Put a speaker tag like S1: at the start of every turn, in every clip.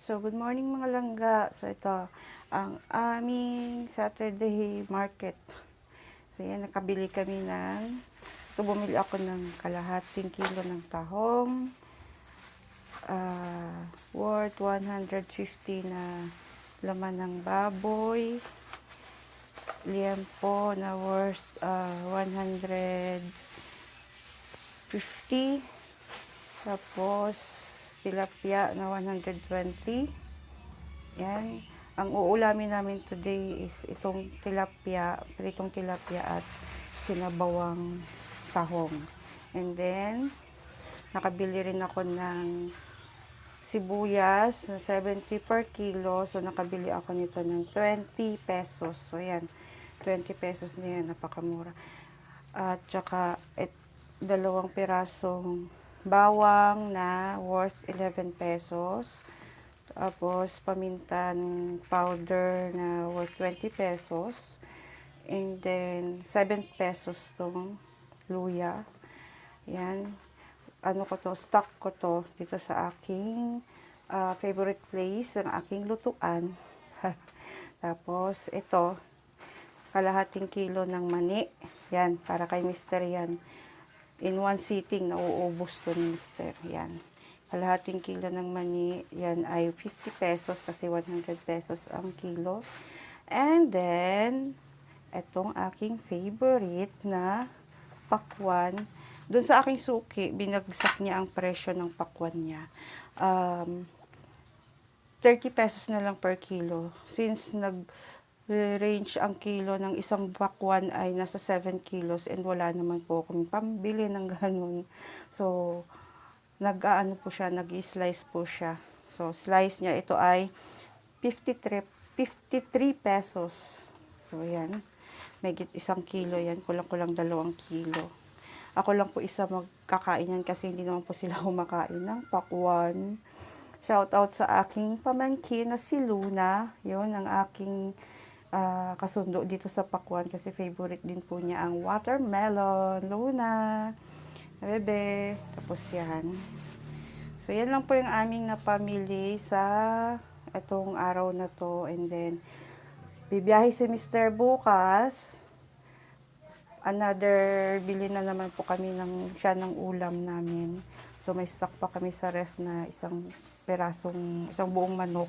S1: So, good morning mga langga. So, ito, ang aming Saturday market. So, yan, nakabili kami ng, ito, bumili ako ng kalahating kilo ng tahong, ah, worth 150 na laman ng baboy, liempo na worth ah, 150, tapos, tilapia na 120. Yan. Ang uulamin namin today is itong tilapia, pritong tilapia at sinabawang tahong. And then, nakabili rin ako ng sibuyas na 70 per kilo. So, nakabili ako nito ng 20 pesos. So, yan. 20 pesos na yan. Napakamura. At saka, et, dalawang pirasong bawang na worth 11 pesos. Tapos, pamintan powder na worth 20 pesos. And then, 7 pesos tong luya. Yan. Ano ko to, stock ko to dito sa aking ah, favorite place, ang aking lutuan. Tapos, ito, kalahating kilo ng mani. Yan, para kay Mr. yan in one sitting, nauubos to ni Mr. Yan. Kalahating kilo ng mani, yan ay 50 pesos kasi 100 pesos ang kilo. And then, etong aking favorite na pakwan. Doon sa aking suki, binagsak niya ang presyo ng pakwan niya. Um, 30 pesos na lang per kilo. Since nag range ang kilo ng isang bakwan ay nasa 7 kilos and wala naman po akong pambili ng ganun. So, nag-ano po siya, nag-slice po siya. So, slice niya, ito ay 53, 53 pesos. So, yan. May isang kilo yan. Kulang-kulang dalawang kilo. Ako lang po isa magkakain yan kasi hindi naman po sila kumakain ng pakwan. Shout out sa aking pamangkin na si Luna. Yun, ang aking ah, kasundo dito sa Pakwan kasi favorite din po niya ang watermelon. Luna, bebe. Tapos yan. So, yan lang po yung aming napamili sa itong araw na to. And then, bibiyahe si Mr. bukas. Another, bili na naman po kami ng, siya ng ulam namin. So, may stock pa kami sa ref na isang perasong, isang buong manok.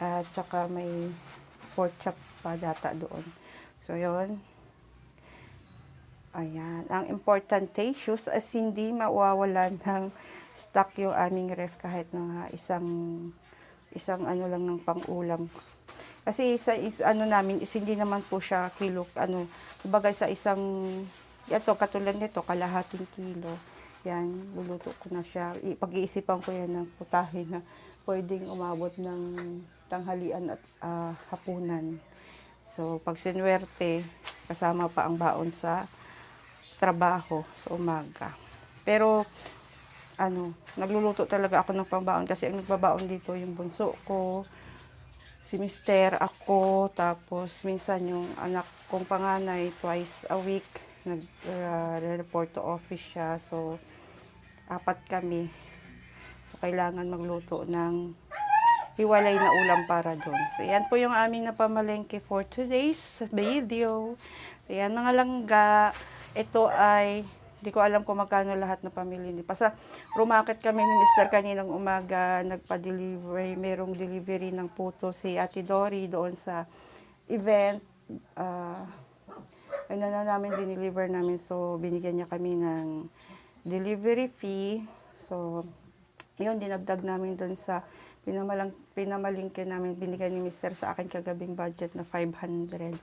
S1: At saka may pork chop pa data doon. So, yon Ayan. Ang importante, shoes as hindi mawawalan ng stock yung aming ref kahit mga isang isang ano lang ng pang-ulam. Kasi sa is, ano namin is hindi naman po siya kilo ano, kumbaga sa isang ito katulad nito kalahating kilo. Yan, luluto ko na siya. Pag-iisipan ko yan ng putahe na pwedeng umabot ng tanghalian at ah, hapunan. So, pag sinwerte, kasama pa ang baon sa trabaho sa umaga. Pero, ano, nagluluto talaga ako ng pambaon kasi ang nagbabaon dito yung bunso ko, si mister, ako, tapos minsan yung anak kong panganay twice a week nag-report to office siya. So, apat kami. Kailangan magluto ng hiwalay na ulam para doon. So, yan po yung aming napamalengke for today's video. So, yan mga langga. Ito ay, hindi ko alam kung magkano lahat na pamili. Basta, rumakit kami ni Mr. kaninang umaga, nagpa-delivery, merong delivery ng puto si Ate Dory doon sa event. Ah, ano na namin dineliver namin. So, binigyan niya kami ng delivery fee. So, yun, dinagdag namin doon sa pinamalang, pinamalingke namin, binigay ni Mr. sa akin kagabing budget na 500.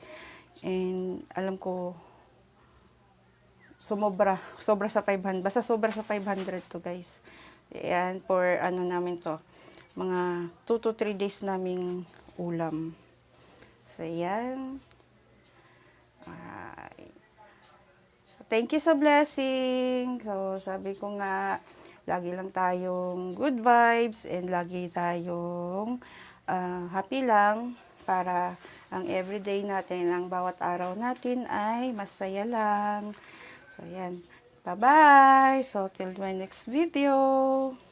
S1: And alam ko, sumobra, sobra sa 500. Basta sobra sa 500 to guys. Ayan, for ano namin to, mga 2 to 3 days naming ulam. So, ayan. Ay. Thank you sa blessing. So, sabi ko nga, lagi lang tayong good vibes and lagi tayong ah, happy lang para ang everyday natin, ang bawat araw natin ay masaya lang. So, yan. Bye-bye. So, till my next video.